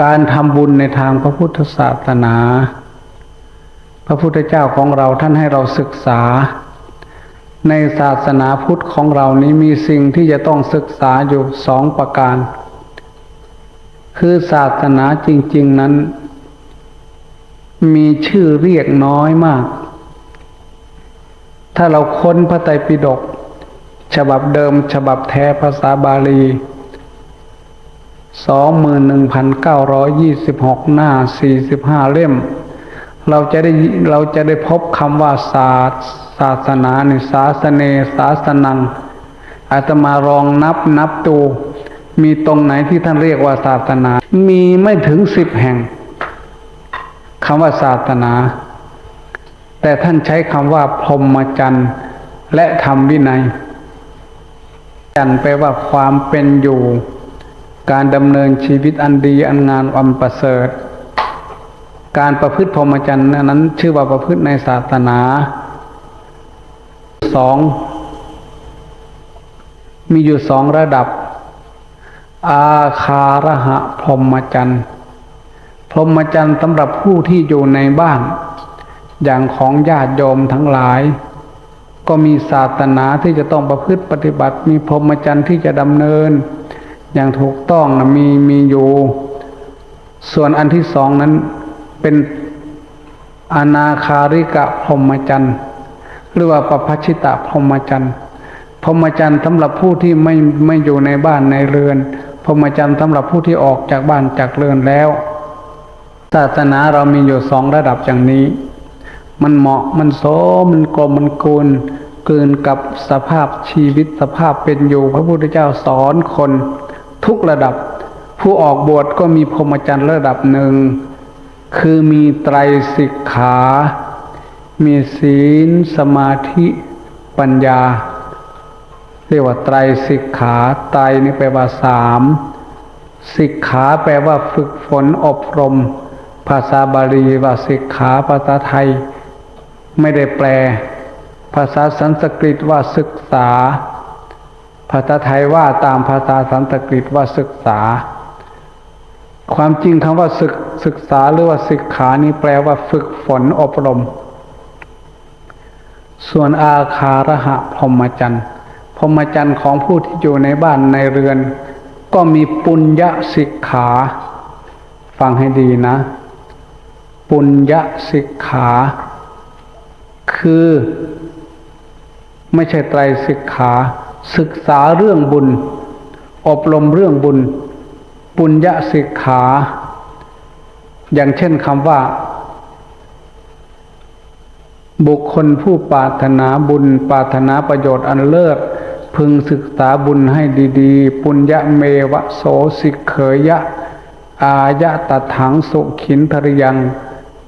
การทำบุญในทางพระพุทธศาสนา พระพุทธเจ้าของเราท่านให้เราศึกษา ในศาสนาพุทธของเรานี้มีสิ่งที่จะต้องศึกษาอยู่สองประการ คือศาสนาจริง ๆนั้น มีชื่อเรียกน้อยมาก ถ้าเราค้นพระไตรปิฎกฉบับเดิมฉบับแท้ภาษาบาลี สองหมื่นหนึ่งพันเก้าร้อยยี่สิบหกหน้าสี่สิบห้าเล่ม เราจะได้เราจะได้พบคำว่าศาสศาสนาในศาสเนศาสนังอาตมารองนับนับดูมีตรงไหนที่ท่านเรียกว่าศาสนา มีไม่ถึงสิบแห่งคำว่าศาสนา แต่ท่านใช้คำว่าพรหมจรรย์และธรรมวินัยจันแปลว่าความเป็นอยู่ การดำเนินชีวิตอันดีอันงามอันประเสริฐ การประพฤติพรหมจรรย์นั้น ชื่อว่าประพฤติในศาสนาสองมีอยู่สองระดับ อาคาระหะพรหมจรรย์พรหมจรรย์สำหรับผู้ที่อยู่ในบ้าน อย่างของญาติโยมทั้งหลาย ก็มีศาสนาที่จะต้องประพฤติปฏิบัติ มีพรหมจรรย์ที่จะดำเนิน อย่างถูกต้องนะมีมีอยู่ ส่วนอันที่สองนั้นเป็นอนาคาริกะพรหมจรรย์หรือว่าปปัชิตะพรหมจรรย์พรหมจรรย์สำหรับผู้ที่ไม่ไม่อยู่ในบ้านในเรือนพรหมจรรย์สำหรับผู้ที่ออกจากบ้านจากเรือนแล้ว ศาสนาเรามีอยู่สองระดับอย่างนี้ มันเหมาะมันโสมันกลมมันกูลกลืนกับสภาพชีวิตสภาพเป็นอยู่ พระพุทธเจ้าสอนคน ทุกระดับ ผู้ออกบวชก็มีพรหมจรรย์ระดับหนึ่ง คือมีไตรสิกขา มีศีล สมาธิปัญญา เรียกว่าไตรสิกขาไตรนี่แปลว่าสามสิกขาแปลว่าฝึกฝนอบรม ภาษาบาลีว่าสิกขาภาษาไทย ไม่ได้แปล ภาษาสันสกฤตว่าศึกษา ภาษาไทยว่าตามภาษาสันสกฤตว่าศึกษา ความจริงคำว่าศึกศึกษาหรือว่าศึกขานี้แปลว่าฝึกฝนอบรม ส่วนอาคาระหะพรหมจรรย์พรหมจรรย์ของผู้ที่อยู่ในบ้านในเรือน ก็มีปุญญสิกขา ฟังให้ดีนะ ปุญญสิกขา คือ ไม่ใช่ไตรสิกขา ศึกษาเรื่องบุญ อบรมเรื่องบุญ ปุญญสิกขา อย่างเช่นคำว่า บุคคลผู้ปรารถนาบุญปรารถนาประโยชน์อันเลิศ พึงศึกษาบุญให้ดีๆ ปุญญเมวะโสสิกเขยะ อายะตะถังสุขินทริยัง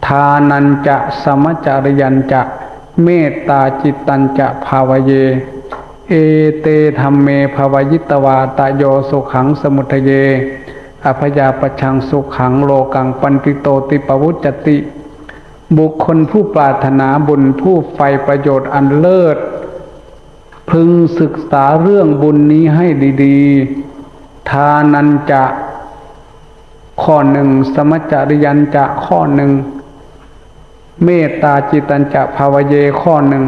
ทานันจะสมจริยันจะ เมตตาจิตตันจะภาวเย เอเตธรรมเมภาวยิตวาตโยสุขังสมุทเยอภยาปชังสุขังโลกังปันติโตติปวุจติ บุคคลผู้ปรารถนาบุญผู้ใฝ่ประโยชน์อันเลิศ พึงศึกษาเรื่องบุญนี้ให้ดีๆ ทานันจะข้อหนึ่ง สมจริยันจะข้อหนึ่ง เมตตาจิตันจะภาวเยข้อหนึ่ง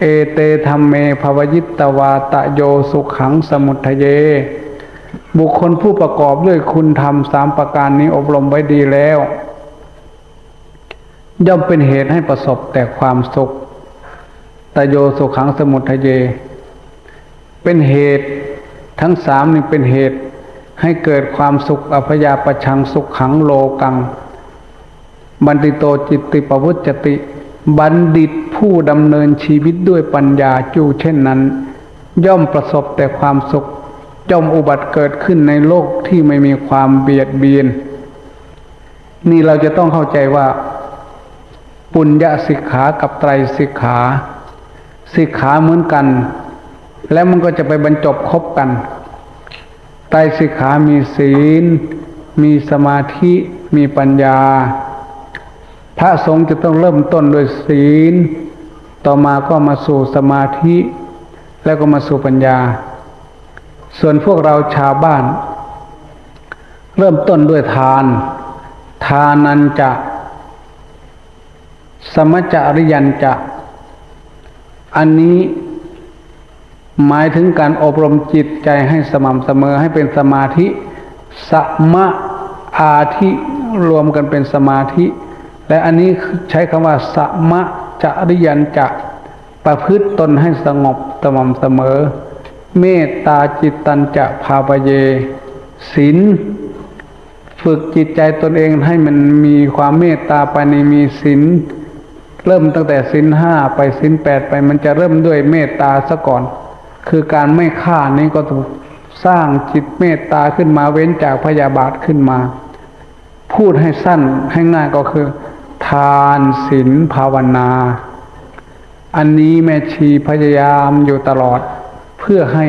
เอเตธรรมเมภาวยิตวาตะโยสุขังสมุทเย บุคคลผู้ประกอบด้วยคุณธรรมสามประการนี้อบรมไว้ดีแล้ว ย่อมเป็นเหตุให้ประสบแต่ความสุขตโยสุขังสมุทเย เป็นเหตุทั้งสามนี่เป็นเหตุให้เกิดความสุขอภยาประชังสุขขังโลกัง บัณฑิโตจิตติปวุจติ บัณฑิตผู้ดำเนินชีวิตด้วยปัญญาจูเช่นนั้น ย่อมประสบแต่ความสุขย่อมอุบัติเกิดขึ้นในโลกที่ไม่มีความเบียดเบียน นี่เราจะต้องเข้าใจว่า ปุญญสิกขากับไตรสิกขาสิกขาเหมือนกัน แล้วมันก็จะไปบรรจบครบกัน ไตรสิกขามีศีล มีสมาธิ มีปัญญา พระสงฆ์จะต้องเริ่มต้นด้วยศีล ต่อมาก็มาสู่สมาธิ แล้วก็มาสู่ปัญญา ส่วนพวกเราชาวบ้าน เริ่มต้นด้วยทาน ทานันจะ สมจริยันจะ อันนี้หมายถึงการอบรมจิตใจให้สม่ำเสมอให้เป็นสมาธิสมะอาธิรวมกันเป็นสมาธิ และอันนี้ใช้คำว่าสมะจริยันจะประพฤติตนให้สงบสม่ำเสมอ เมตตาจิตตันจะภาปเยศีลฝึกจิตใจตนเองให้มันมีความเมตตาไปในมีศีลเริ่มตั้งแต่ศีลห้าไปศีลแปดไปมันจะเริ่มด้วยเมตตาซะก่อน คือการไม่ฆ่านี้ก็ถูกสร้างจิตเมตตาขึ้นมาเว้นจากพยาบาทขึ้นมา พูดให้สั้นให้ง่ายก็คือ ทานศีลภาวนา อันนี้แม่ชีพยายามอยู่ตลอดเพื่อให้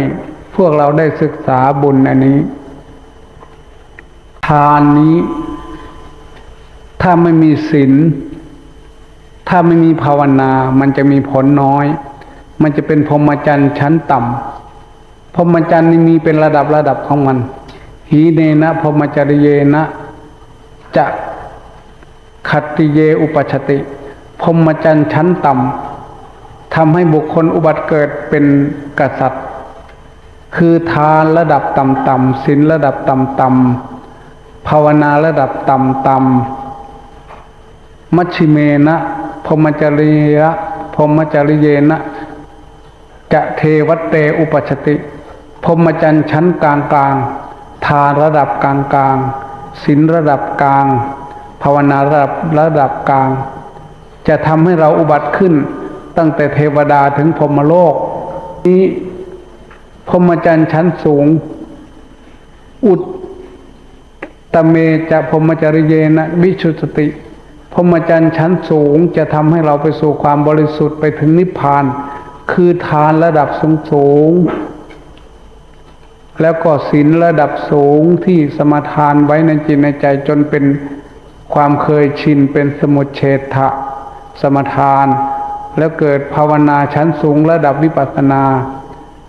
พวกเราได้ศึกษาบุญอันนี้ ทานนี้ ถ้าไม่มีศีลถ้าไม่มีภาวนา มันจะมีผลน้อย มันจะเป็นพรหมจรรย์ชั้นต่ำพรหมจรรย์นี่มีเป็นระดับระดับของมันหีเนนะพรหมจริเยนะจะ ขัติเยอุปชติพรมจรรย์ชั้นต่ำทำให้บุคคลอุบัติเกิดเป็นกษัตริย์ คือทานระดับต่ำๆศีลระดับต่ำๆภาวนาระดับต่ำๆมัชชิเมนะพรมจริยะพรมจริเยนะจะเทวัตเตอุปชติพรมจรรย์ชั้นกลางกลางทานระดับกลางกลางศีลระดับกลาง ภาวนาระดับระดับกลาง จะทำให้เราอุบัติขึ้น ตั้งแต่เทวดาถึงพรมโลก นี้พรมจรรย์ชั้นสูง อุตตเมจะพรมจริเยนะวิชุสติพรมจรรย์ชั้นสูงจะทำให้เราไปสู่ความบริสุทธิ์ไปถึงนิพพาน คือทานระดับสูงสูงแล้วก็ศีลระดับสูงที่สมทานไว้ในจิตในใจจนเป็น ความเคยชินเป็นสมุทเฉทะสมทาน แล้วเกิดภาวนาชั้นสูงระดับวิปัสสนา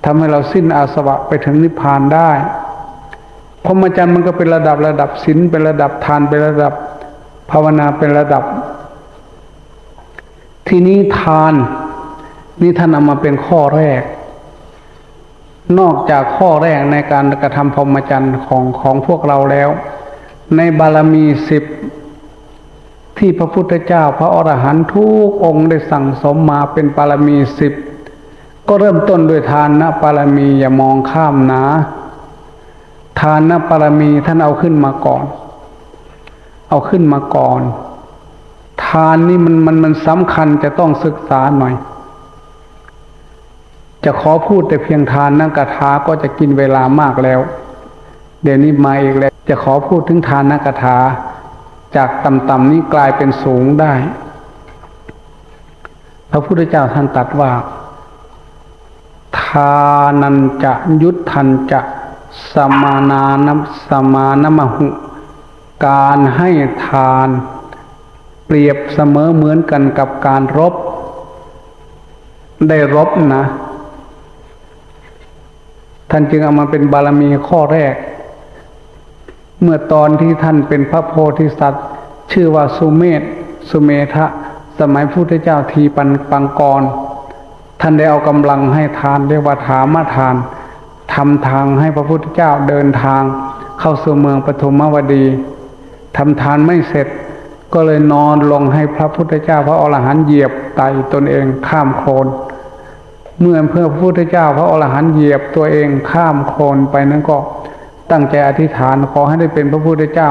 ทำให้เราสิ้นอาสวะไปถึงนิพพานได้พรหมจรรย์มันก็เป็นระดับระดับศีลเป็นระดับทานเป็นระดับ ภาวนาเป็นระดับ ที่นี้ทานนี่ท่านเอามาเป็นข้อแรก นอกจากข้อแรกในการกระทำพรหมจรรย์ของของพวกเราแล้ว ในบารมีสิบ ที่พระพุทธเจ้าพระอรหันต์ทุกองค์ได้สั่งสมมาเป็นบารมีสิบก็เริ่มต้นด้วยทานนะบารมีอย่ามองข้ามนะทานนะบารมีท่านเอาขึ้นมาก่อน เอาขึ้นมาก่อน ทานนี่มันมันมันสำคัญจะต้องศึกษาหน่อย จะขอพูดแต่เพียงทานนักถาก็จะกินเวลามากแล้ว เดี๋ยวนี้มาอีกแล้ว จะขอพูดถึงทานนักถา จากต่ำๆนี้กลายเป็นสูงได้ พระพุทธเจ้าท่านตรัสว่า ทานันจะยุทธันจะสมานานสมานมหุ การให้ทาน เปรียบเสมอเหมือนกันกับการรบ ได้รบนะ ท่านจึงเอามาเป็นบารมีข้อแรก เมื่อตอนที่ท่านเป็นพระโพธิสัตว์ ชื่อว่าสุเมธสุเมธะ สมัยพุทธเจ้าทีปันปังกร ท่านได้เอากำลังให้ทานเรียกว่าถามาทานทำทางให้พระพุทธเจ้าเดินทาง เข้าสู่เมืองปฐมวดีทำทานไม่เสร็จ ก็เลยนอนลงให้พระพุทธเจ้าพระอรหันต์เหยียบไตตนเองข้ามโคลนเมื่อเพื่อพระพุทธเจ้าพระอรหันต์เหยียบตัวเองข้ามโคลนไปนั้นก็ ตั้งใจอธิษฐานขอให้ได้เป็นพระพุทธเจ้า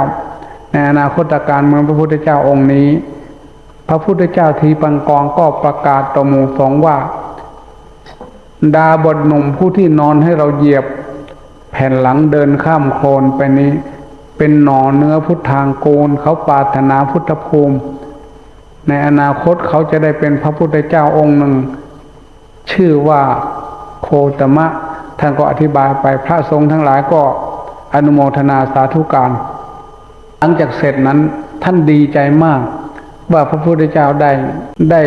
ในอนาคตการเมืองพระพุทธเจ้าองค์นี้ พระพุทธเจ้าทีปังกรก็ประกาศต่อหมู่สงว่า ดาบทหนุ่มผู้ที่นอนให้เราเหยียบ แผ่นหลังเดินข้ามโคลนไปนี้ เป็นหนอเนื้อพุทธทางโกูลเขาปาถนาพุทธภูมิ ในอนาคตเขาจะได้เป็นพระพุทธเจ้าองค์หนึ่ง ชื่อว่าโคตมะท่านก็อธิบายไปพระสงฆ์ทั้งหลายก็ อนุโมทนาสาธุการ หลังจากเสร็จนั้นท่านดีใจมาก ว่าพระพุทธเจ้าได้ได้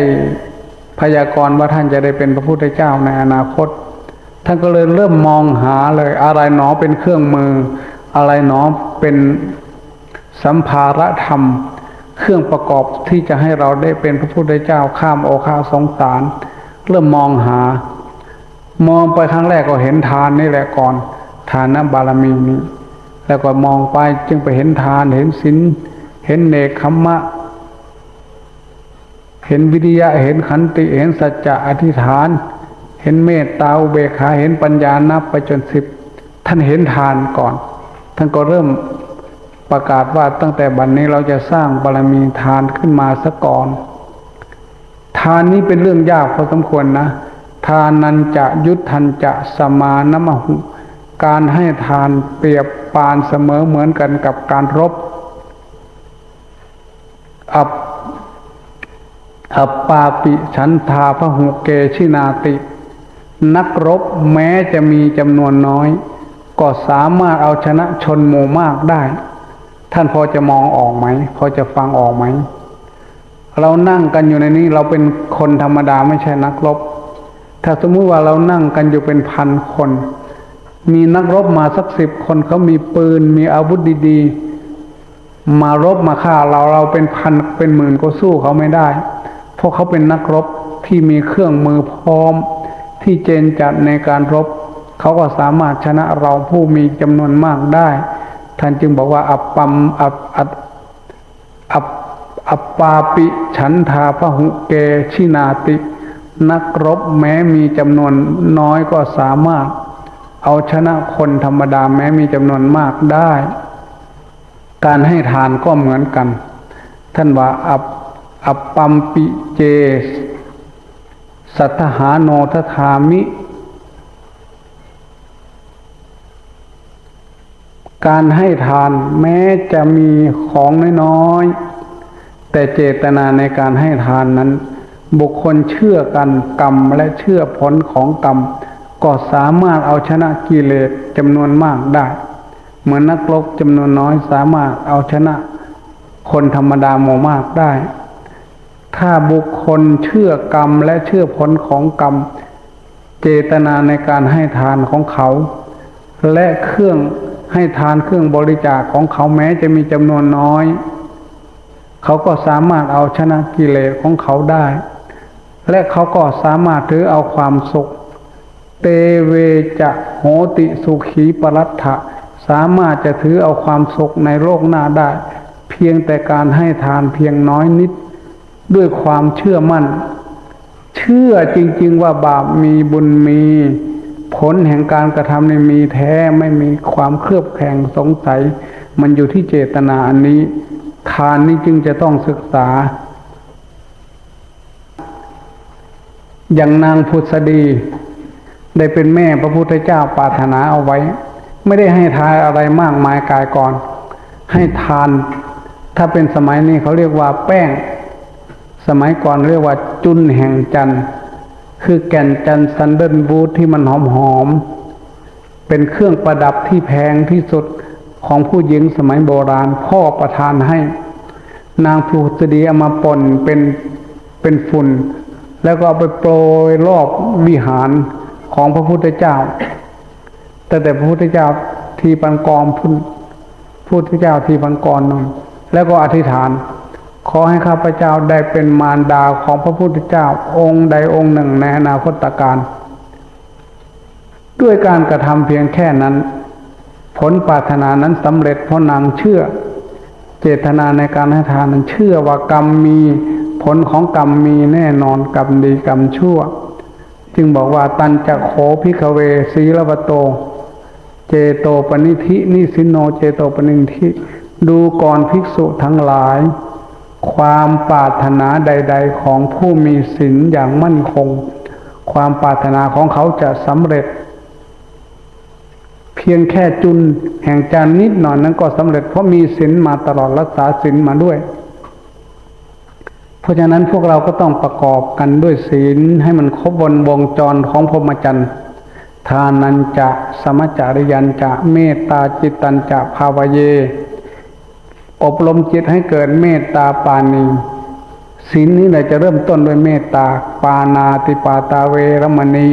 พยากรณ์ว่าท่านจะได้เป็นพระพุทธเจ้าในอนาคต ท่านก็เลยเริ่มมองหาเลยอะไรหนอเป็นเครื่องมือ อะไรหนอเป็นสัมภาระธรรม เครื่องประกอบที่จะให้เราได้เป็นพระพุทธเจ้าข้ามโอคาสงสาร เริ่มมองหา มองไปครั้งแรกก็เห็นทานนี่แหละก่อน ทานน้ำบารมีนี้ แล้วก็มองไปจึงไปเห็นทานเห็นศีลเห็นเนคขมมะ เห็นวิทยาเห็นขันติเห็นสัจจะอธิษฐาน เห็นเมตตาอุเบกขาเห็นปัญญานับไปจนสิบท่านเห็นทานก่อน ท่านก็เริ่มประกาศว่าตั้งแต่บัดนนี้เราจะสร้างบารมีทานขึ้นมาซะก่อน ทานนี้เป็นเรื่องยากพอสมควรนะ ทานนันจะยุทธันจะสมานมหุ การให้ทานเปรียบปานเสมอเหมือนกันกับการรบ อับอัปปาปิฉันทาพหุเกชินาติ นักรบแม้จะมีจำนวนน้อย ก็สามารถเอาชนะชนหมู่มากได้ ท่านพอจะมองออกไหม พอจะฟังออกไหม เรานั่งกันอยู่ในนี้เราเป็นคนธรรมดาไม่ใช่นักรบ ถ้าสมมุติว่าเรานั่งกันอยู่เป็นพันคน มีนักรบมาสักสิบคนเขามีปืนมีอาวุธดีๆ มารบมาฆ่าเราเราเป็นพันเป็นหมื่นก็สู้เขาไม่ได้ เพราะเขาเป็นนักรบที่มีเครื่องมือพร้อม ที่เจนจัดในการรบ เขาก็สามารถชนะเราผู้มีจำนวนมากได้ ท่านจึงบอกว่า อัปปัมอัปอัปอัปอัปปาปิฉันทาพหุเกชินาติ นักรบแม้มีจำนวนน้อยก็สามารถ เอาชนะคนธรรมดาแม้มีจำนวนมากได้ การให้ทานก็เหมือนกัน ท่านว่าอัปอัปปัมปิเจ สัทหาโนทธามิ การให้ทานแม้จะมีของน้อยๆ แต่เจตนาในการให้ทานนั้น บุคคลเชื่อกันกรรมและเชื่อผลของกรรม ก็สามารถเอาชนะกิเลสจำนวนมากได้ เหมือนนักลบจำนวนน้อยสามารถเอาชนะคนธรรมดาโมมากได้ ถ้าบุคคลเชื่อกรรมและเชื่อผลของกรรม เจตนาในการให้ทานของเขา และเครื่องให้ทานเครื่องบริจาคของเขาแม้จะมีจำนวนน้อย เขาก็สามารถเอาชนะกิเลสของเขาได้ และเขาก็สามารถถือเอาความสุข เตเวจะโหติสุขีปรัตถะสามารถจะถือเอาความสุขในโลกหน้าได้ เพียงแต่การให้ทานเพียงน้อยนิด ด้วยความเชื่อมั่น เชื่อจริง ๆ ว่าบาปมีบุญมี ผลแห่งการกระทำในมีแท้ไม่มีความเครือบแคลงสงสัย มันอยู่ที่เจตนาอันนี้ ทานนี้จึงจะต้องศึกษา อย่างนางพุทธดี ได้เป็นแม่พระพุทธเจ้าปรารถนาเอาไว้ ไม่ได้ให้ทานอะไรมากมายกายก่อน ให้ทาน ถ้าเป็นสมัยนี้เขาเรียกว่าแป้ง สมัยก่อนเรียกว่าจุนแห่งจันทร์คือแก่นจันทร์ซันเดิลบูธที่มันหอมหอมเป็นเครื่องประดับที่แพงที่สุดของผู้หญิงสมัยโบราณ พ่อประทานให้ นางพลูสดีเอามาปนเป็นเป็นฝุ่น แล้วก็เอาไปโปรยรอบวิหาร ของพระพุทธเจ้า แต่แต่พระพุทธเจ้าทีปังกรพุทธพุทธเจ้าทีปังกรนนแล้วก็อธิษฐาน ขอให้ข้าพเจ้าได้เป็นมารดาของพระพุทธเจ้าองค์ใดองค์หนึ่งในอนาคตการ ด้วยการกระทำเพียงแค่นั้น ผลปรารถนานั้นสำเร็จเพราะนางเชื่อ เจตนาในการให้ทานนั้นเชื่อว่ากรรมมีผลของกรรมมีแน่นอนกรรมดีกรรมชั่ว จึงบอกว่าตันจะโขพิกเวสีลวโต เจโตปนิธินิสินโนเจโตปนิธิดูก่อนภิกษุทั้งหลาย ความปรารถนาใด ๆ ของผู้มีศีลอย่างมั่นคง ความปรารถนาของเขาจะสำเร็จ เพียงแค่จุนแห่งจานนิดหน่อยนั้นก็สำเร็จเพราะมีศีลมาตลอดรักษาศีลมาด้วย ราะฉะนั้นพวกเราก็ต้องประกอบกันด้วยศีลให้มันครบบนวงจรของพรหมจรรย์ทานันจะสมจาริยันจะเมตตาจิตตันจะภาวเย อบรมจิตให้เกิดเมตตาปานีศีลนี้แหละจะเริ่มต้นด้วยเมตตา ปานาติปาตาเวรมณี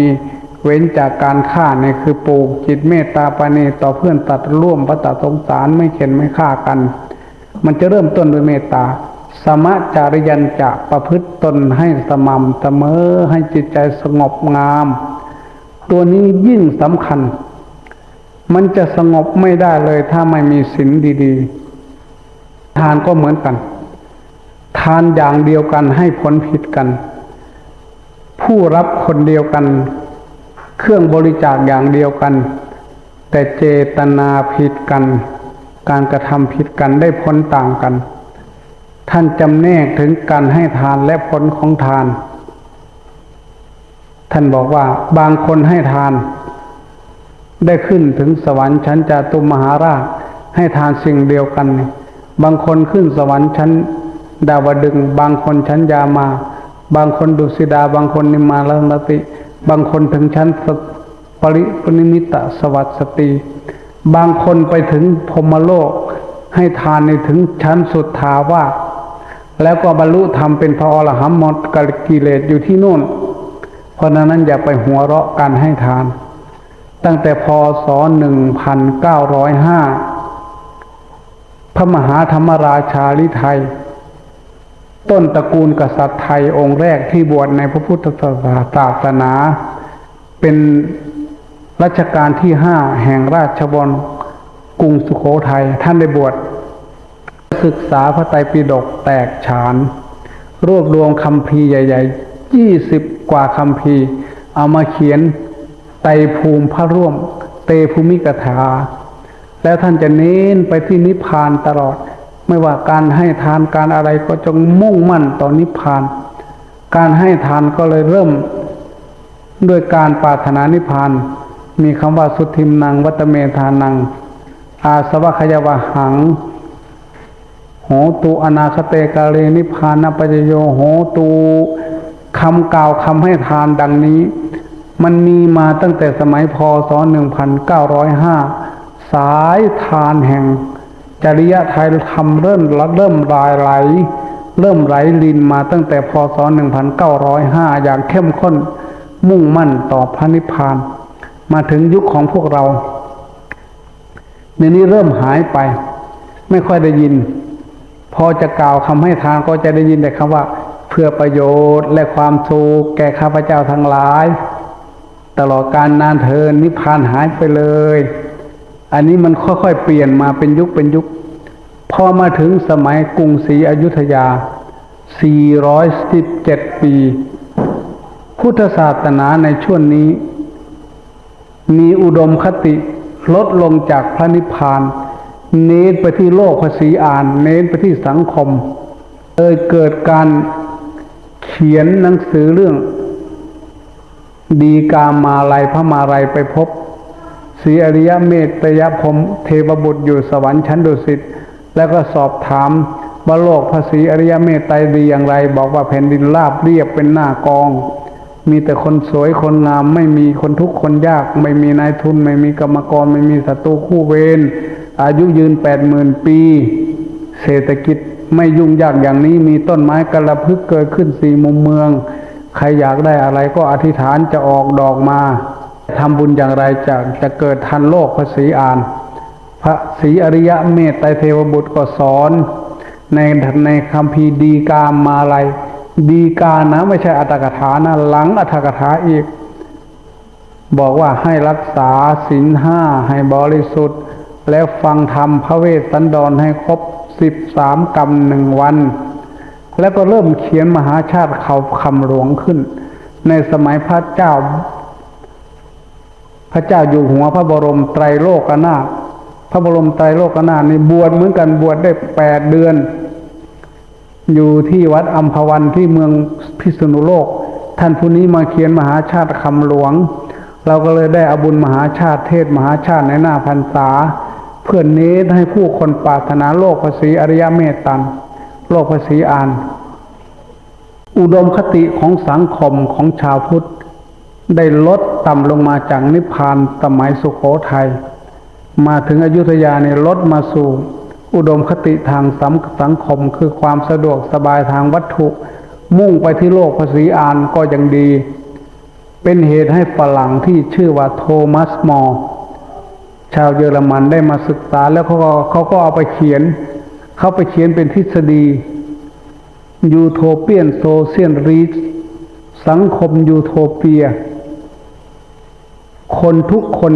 เวเว้นจากการฆ่าเนี่ยคือปลูกจิตเมตตาปานีต่อเพื่อนตัดร่วมพระตัดสงสารไม่เข็นไม่ฆ่ากัน มันจะเริ่มต้นด้วยเมตตา สมะจาริยันจะประพฤติตนให้สม่ำเสมอให้จิตใจสงบงาม ตัวนี้ยิ่งสำคัญ มันจะสงบไม่ได้เลยถ้าไม่มีศีลดีๆ ทานก็เหมือนกัน ทานอย่างเดียวกันให้ผลผิดกัน ผู้รับคนเดียวกัน เครื่องบริจาคอย่างเดียวกัน แต่เจตนาผิดกัน การกระทำผิดกันได้ผลต่างกัน ท่านจำแนกถึงการให้ทานและผลของทาน ท่านบอกว่าบางคนให้ทาน ได้ขึ้นถึงสวรรค์ชั้นจาตุมหาราชให้ทานสิ่งเดียวกัน บางคนขึ้นสวรรค์ชั้นดาวดึง บางคนชั้นยามา บางคนดุสิดา บางคนนิมาลนติ บางคนถึงชั้นปริปนิมิตสวัสติบางคนไปถึงพรมโลก ให้ทานในถึงชั้นสุดทาวาส แล้วก็บรรลุธรรมเป็นพระอรหันต์หมดกิเลสอยู่ที่นู่น เพราะนั้นอย่าไปหัวเราะการให้ทาน ตั้งแต่พศ1905 พระมหาธรรมราชาลิไทย ต้นตระกูลกษัตริย์ไทยองค์แรกที่บวชในพระพุทธศาสนา เป็นรัชกาลที่ห้าแห่งราชวงศ์กรุงสุโขทัยท่านได้บวช ศึกษาพระไตรปิฎกแตกฉาน รวบรวมคำพีใหญ่ๆยี่สิบกว่าคำพีเอามาเขียนไตรภูมิพระร่วม เตภูมิกถา แล้วท่านจะเน้นไปที่นิพพานตลอด ไม่ว่าการให้ทานการอะไรก็จงมุ่งมั่นต่อนนิพพาน การให้ทานก็เลยเริ่มด้วยการปรารถนานิพพาน มีคำว่าสุทิมนังวัตเมธานัง อาสวะขยวหัง โหตูอนาคเตกาเลนิพานปัจโยโหตูคำกล่าวคำให้ทานดังนี้ มันมีมาตั้งแต่สมัยพศ 1905 สายทานแห่ง จริยไทยทำเริ่มเริ่มรายไหล เริ่มไหลลินมาตั้งแต่พศ 1905 อย่างเข้มข้นมุ่งมั่นต่อพระนิพพาน มาถึงยุคของพวกเราในนี้เริ่มหายไป ไม่ค่อยได้ยิน พอจะกล่าวคำให้ทานก็จะได้ยินแต่คำว่า เพื่อประโยชน์และความสุขแก่ข้าพเจ้าทั้งหลาย ตลอดการนานเทินนิพพานหายไปเลย อันนี้มันค่อยๆเปลี่ยนมาเป็นยุคเป็นยุค พอมาถึงสมัยกรุงศรีอยุธยา 417 ปี พุทธศาสนาในช่วงนี้ มีอุดมคติลดลงจากพระนิพพาน เน้นไปที่โลกภาษีอ่าน เน้นไปที่สังคมเลยเกิดการเขียนหนังสือเรื่อง ดีกามาลัยพระมาลัยไปพบสีอริยเมตยพรมเทวบุตรอยู่สวรรค์ชั้นดุสิตแล้วก็สอบถามว่าโลกภาษีอริยเมตไตรดีอย่างไร บอกว่าแผ่นดินราบเรียบเป็นหน้ากอง มีแต่คนสวยคนงาม ไม่มีคนทุกข์คนยาก ไม่มีนายทุน ไม่มีกรรมกร ไม่มีศัตรูคู่เวร อายุยืนแปดหมื่นปี เศรษฐกิจไม่ยุ่งยากอย่างนี้มีต้นไม้กระพึกเกิดขึ้นสี่มุมเมือง ใครอยากได้อะไรก็อธิษฐานจะออกดอกมาทำบุญอย่างไรจะจะเกิดทันโลกพระศรีอาน พระศรีอริยะเมตไตรเทวบุตรก็สอนในในคำพีดีกามาลัยดีกานะไม่ใช่อัตถกถานะหลังอัตถกถาอีก บอกว่าให้รักษาศีลห้าให้บริสุทธิ์ แล้วฟังธรรมพระเวสสันดรให้ครบสิบสามกรรมหนึ่งวัน แล้วก็เริ่มเขียนมหาชาติเขาคำหลวงขึ้น ในสมัยพระเจ้า พระเจ้าอยู่หัวพระบรมไตรโลกนาถพระบรมไตรโลกนาถนี่บวชเหมือนกันบวชได้แปดเดือน อยู่ที่วัดอัมพวันที่เมืองพิษณุโลก ท่านผู้นี้มาเขียนมหาชาติคำหลวง เราก็เลยได้อาบุญมหาชาติเทศมหาชาติในหน้าพรรษา เพื่อนเน้ให้ผู้คนปรารถนาโลกภาษีอริยเมตตันโลกภาษีอาน อุดมคติของสังคมของชาวพุทธ ได้ลดต่ำลงมาจากนิพพานสมัยสุขโขทยัยมาถึงอยุธยาเนี่ยลดมาสู่ อุดมคติทางสังสังคมคือความสะดวกสบายทางวัตถุ มุ่งไปที่โลกภาษีอานก็ยังดี เป็นเหตุให้ฝรั่งที่ชื่อว่าโทมัสมอร์ ชาวเยอรมันได้มาศึกษาแล้วเขาก็เขาก็เอาไปเขียน เขาไปเขียนเป็นทฤษฎียูโทเปียนโซเชียลรีชสังคมยูโทเปีย คนทุกคน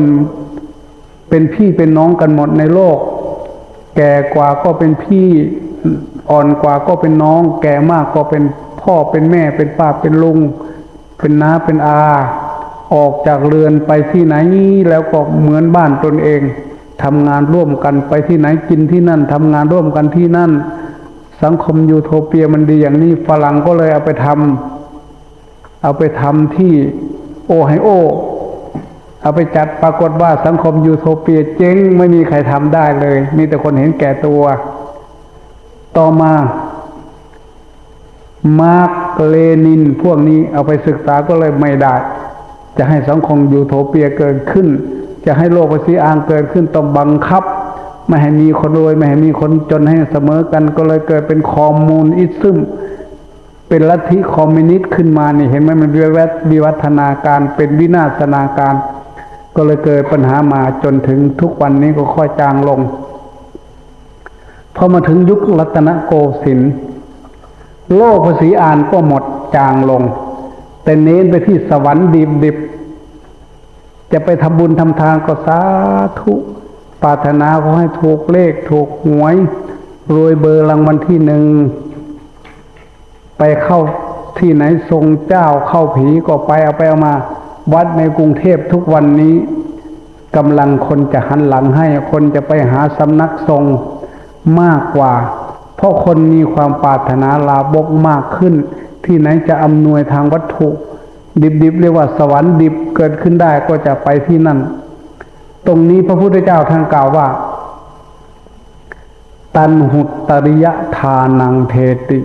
เป็นพี่เป็นน้องกันหมดในโลก แก่กว่าก็เป็นพี่อ่อนกว่าก็เป็นน้อง แก่มากก็เป็นพ่อเป็นแม่เป็นป้าเป็นลุง เป็นน้าเป็นอา ออกจากเรือนไปที่ไหนแล้วก็เหมือนบ้านตนเองทำงานร่วมกันไปที่ไหนกินที่นั่นทำงานร่วมกันที่นั่น สังคมยูโทเปียมันดีอย่างนี้ฝรั่งก็เลยเอาไปทำเอาไปทำที่โอไฮโอ เอาไปจัดปรากฏว่าสังคมยูโทเปียเจ๊งไม่มีใครทำได้เลย มีแต่คนเห็นแก่ตัว ต่อมามาร์กเลนินพวกนี้เอาไปศึกษาก็เลยไม่ได้ จะให้สังคมยูโทเปียเกิดขึ้น จะให้โลกภาษีอางเกิดขึ้นต้องบังคับ ไม่ให้มีคนรวยไม่ให้มีคนจนให้เสมอกันก็เลยเกิดเป็นคอมมูนอิซึมเป็นลัทธิคอมมิวนิสต์ขึ้นมานี่เห็นไหมมันวิวัฒนาการเป็นวินาศนาการ ก็เลยเกิดปัญหามาจนถึงทุกวันนี้ก็ค่อยจางลงพอมาถึงยุครัตนโกสินทร์โลกภาษีอานก็หมดจางลง แต่เน้นไปที่สวรรค์ดิบดิบจะไปทำบุญทำทานก็สาธุปรารถนาขอให้ถูกเลขถูกหวย รวยเบอร์รางวัลที่หนึ่ง ไปเข้าที่ไหนทรงเจ้าเข้าผีก็ไปเอาไปเอามา วัดในกรุงเทพทุกวันนี้กำลังคนจะหันหลังให้คนจะไปหาสำนักทรงมากกว่า เพราะคนมีความปรารถนาลาบกมากขึ้น ที่ไหนจะอำนวยทางวัตถุ ดิบๆเรียกว่าสวรรค์ดิบเกิดขึ้นได้ก็จะไปที่นั่น ตรงนี้พระพุทธเจ้าท่านกล่าวว่า ตันหุตริยทานังเทติ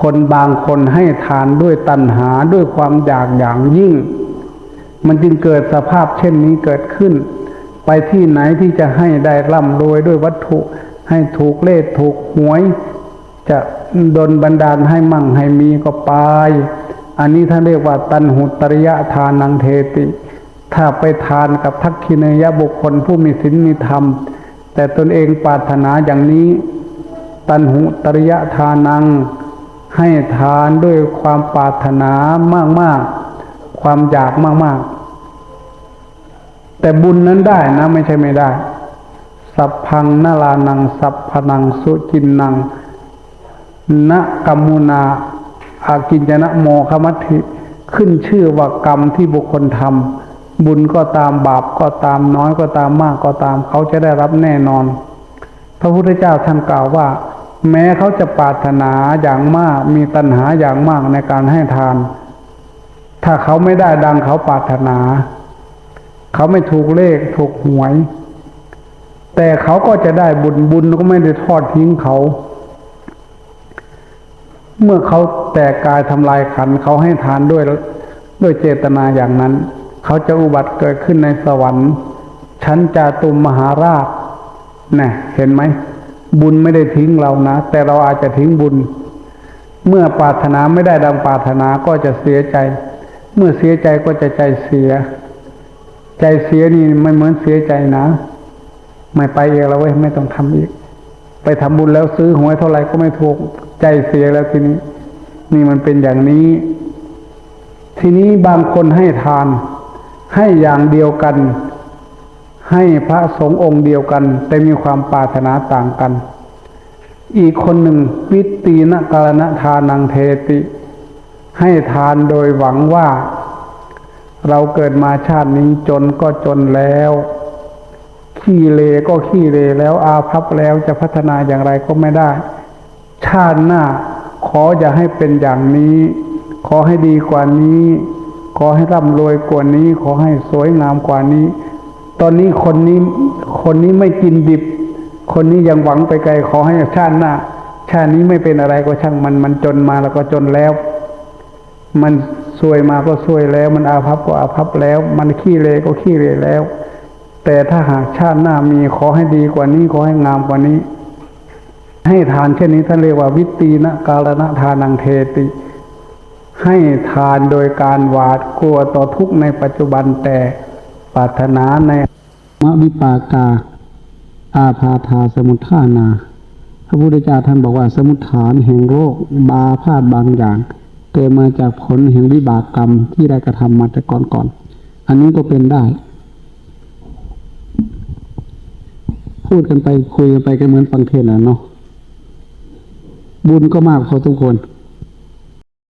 คนบางคนให้ทานด้วยตัณหาด้วยความอยากอย่างยิ่ง มันจึงเกิดสภาพเช่นนี้เกิดขึ้น ไปที่ไหนที่จะให้ได้ร่ำรวยด้วยวัตถุ ให้ถูกเลขถูกหวย จะดนบันดาลให้มั่งให้มีก็ไป อันนี้ท่านเรียกว่าตันหุตริยะทานังเทติ ถ้าไปทานกับทักขินยบุคคลผู้มีศีลมีธรรม แต่ตนเองปรารถนาอย่างนี้ ตันหุตริยะทานัง ให้ทานด้วยความปรารถนามากๆ ความอยากมากๆ แต่บุญนั้นได้นะไม่ใช่ไม่ได้ สัพพังนาลานัง สัพพนังสุจินนังณกัมมุนาอากินจนะโมคมัตถิขึ้นชื่อว่ากรรมที่บุคคลทำบุญก็ตามบาปก็ตามน้อยก็ตามมากก็ตาม เขาจะได้รับแน่นอน พระพุทธเจ้าท่านกล่าวว่า แม้เขาจะปรารถนาอย่างมากมีตัณหาอย่างมากในการให้ทาน ถ้าเขาไม่ได้ดังเขาปรารถนา เขาไม่ถูกเลขถูกหวย แต่เขาก็จะได้บุญบุญก็ไม่ได้ทอดทิ้งเขา เมื่อเขาแตกกายทำลายขันเขาให้ทานด้วยด้วยเจตนาอย่างนั้น เขาจะอุบัติเกิดขึ้นในสวรรค์ชั้นจาตุมมหาราชนะเห็นไหม บุญไม่ได้ทิ้งเรานะ แต่เราอาจจะทิ้งบุญ เมื่อปรารถนาไม่ได้ดังปรารถนาก็จะเสียใจ เมื่อเสียใจก็จะใจเสีย ใจเสียนี่ไม่เหมือนเสียใจนะ ไม่ไปเองแล้วเว้ยไม่ต้องทำอีก ไปทำบุญแล้วซื้อหวยเท่าไหร่ก็ไม่ถูกใจเสียแล้วทีนี้ นี่มันเป็นอย่างนี้ ทีนี้บางคนให้ทาน ให้อย่างเดียวกัน ให้พระสงฆ์องค์เดียวกัน แต่มีความปรารถนาต่างกัน อีกคนหนึ่งวิตีนการณทานังเทติ ให้ทานโดยหวังว่า เราเกิดมาชาตินี้จนก็จนแล้ว ขี้เลก็ขี้เลแล้วอาภัพแล้วจะพัฒนาอย่างไรก็ไม่ได้ ชาติหน้า ขออย่าให้เป็นอย่างนี้ ขอให้ดีกว่านี้ ขอให้ร่ำรวยกว่านี้ ขอให้สวยงามกว่านี้ ตอนนี้คนนี้คนนี้ไม่กินดิบ คนนี้ยังหวังไปไกล ขอให้ชาติหน้า ชาตินี้ไม่เป็นอะไรก็ช่างมันมันจนมาแล้วก็จนแล้ว มันซวยมาก็ซวยแล้ว มันอาภัพก็อาภัพแล้ว มันขี้เลก็ขี้เลแล้ว แต่ถ้าหากชาติหน้ามีขอให้ดีกว่านี้ขอให้งามกว่านี้ ให้ทานเช่นนี้ท่านเรียกว่าวิตีนะกาลนะทานังเทติ ให้ทานโดยการหวาดกลัวต่อทุกในปัจจุบันแต่ปรารถนาในมวิปากา อาพาธาสมุทฐานา พระพุทธเจ้าท่านบอกว่าสมุทฐานแห่งโลกบาพาดบางอย่างเกิดมาจากผลแห่งวิบากกรรมที่ได้กระทำมาแต่ก่อนก่อนๆอันนี้ก็เป็นได้ พูดกันไปคุยกันไปกันเหมือนฟังเทศน์นะเนาะบุญก็มากพอทุกคน